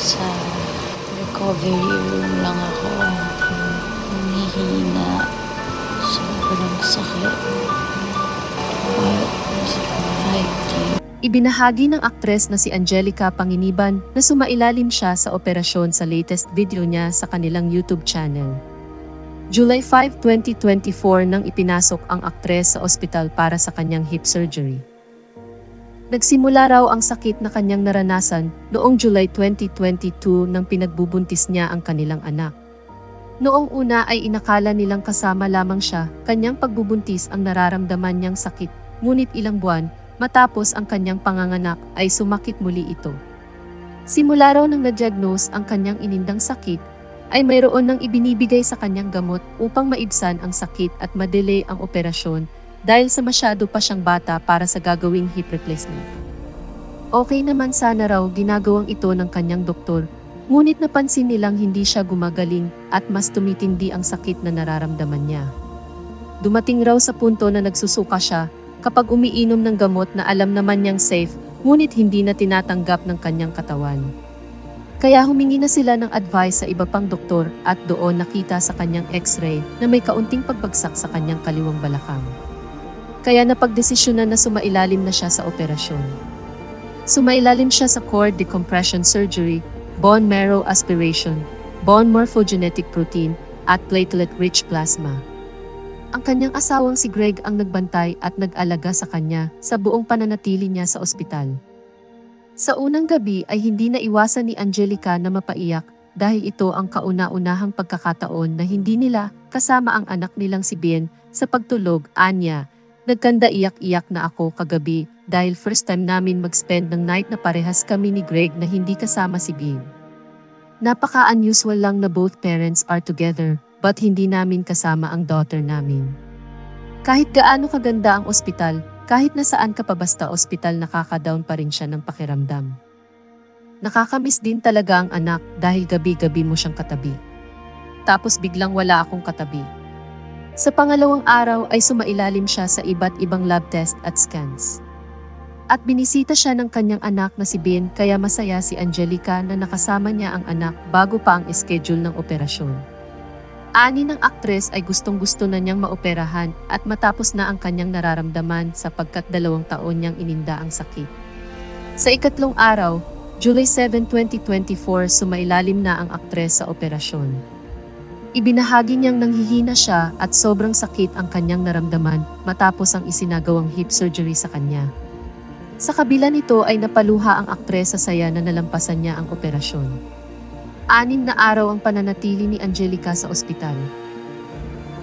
Sa recovery room lang ako. Humihina. Sobrang sakit. Ibinahagi ng aktres na si Angelica Panginiban na sumailalim siya sa operasyon sa latest video niya sa kanilang YouTube channel. July 5, 2024 nang ipinasok ang aktres sa ospital para sa kanyang hip surgery. Nagsimula raw ang sakit na kanyang naranasan noong July 2022 nang pinagbubuntis niya ang kanilang anak. Noong una ay inakala nilang kasama lamang siya, kanyang pagbubuntis ang nararamdaman niyang sakit, ngunit ilang buwan Matapos ang kanyang panganganak ay sumakit muli ito. Simula raw nang na-diagnose ang kanyang inindang sakit, ay mayroon nang ibinibigay sa kanyang gamot upang maibsan ang sakit at madelay ang operasyon dahil sa masyado pa siyang bata para sa gagawing hip replacement. Okay naman sana raw ginagawang ito ng kanyang doktor, ngunit napansin nilang hindi siya gumagaling at mas tumitindi ang sakit na nararamdaman niya. Dumating raw sa punto na nagsusuka siya kapag umiinom ng gamot na alam naman niyang safe, ngunit hindi na tinatanggap ng kanyang katawan. Kaya humingi na sila ng advice sa iba pang doktor at doon nakita sa kanyang x-ray na may kaunting pagbagsak sa kanyang kaliwang balakang. Kaya napagdesisyonan na sumailalim na siya sa operasyon. Sumailalim siya sa cord decompression surgery, bone marrow aspiration, bone morphogenetic protein, at platelet-rich plasma. Ang kanyang asawang si Greg ang nagbantay at nag-alaga sa kanya sa buong pananatili niya sa ospital. Sa unang gabi ay hindi na iwasan ni Angelica na mapaiyak dahil ito ang kauna-unahang pagkakataon na hindi nila kasama ang anak nilang si Bien sa pagtulog, Anya. Nagkanda iyak-iyak na ako kagabi dahil first time namin mag-spend ng night na parehas kami ni Greg na hindi kasama si Bien. Napaka-unusual lang na both parents are together but hindi namin kasama ang daughter namin. Kahit gaano kaganda ang ospital, kahit na saan ka pa basta ospital nakaka-down pa rin siya ng pakiramdam. Nakakamiss din talaga ang anak dahil gabi-gabi mo siyang katabi. Tapos biglang wala akong katabi. Sa pangalawang araw ay sumailalim siya sa iba't ibang lab test at scans. At binisita siya ng kanyang anak na si Ben kaya masaya si Angelica na nakasama niya ang anak bago pa ang schedule ng operasyon. Ani ng aktres ay gustong-gusto na niyang maoperahan at matapos na ang kanyang nararamdaman sapagkat dalawang taon niyang ininda ang sakit. Sa ikatlong araw, July 7, 2024, sumailalim na ang aktres sa operasyon. Ibinahagi niyang nanghihina siya at sobrang sakit ang kanyang naramdaman matapos ang isinagawang hip surgery sa kanya. Sa kabila nito ay napaluha ang aktres sa saya na nalampasan niya ang operasyon. Anim na araw ang pananatili ni Angelica sa ospital.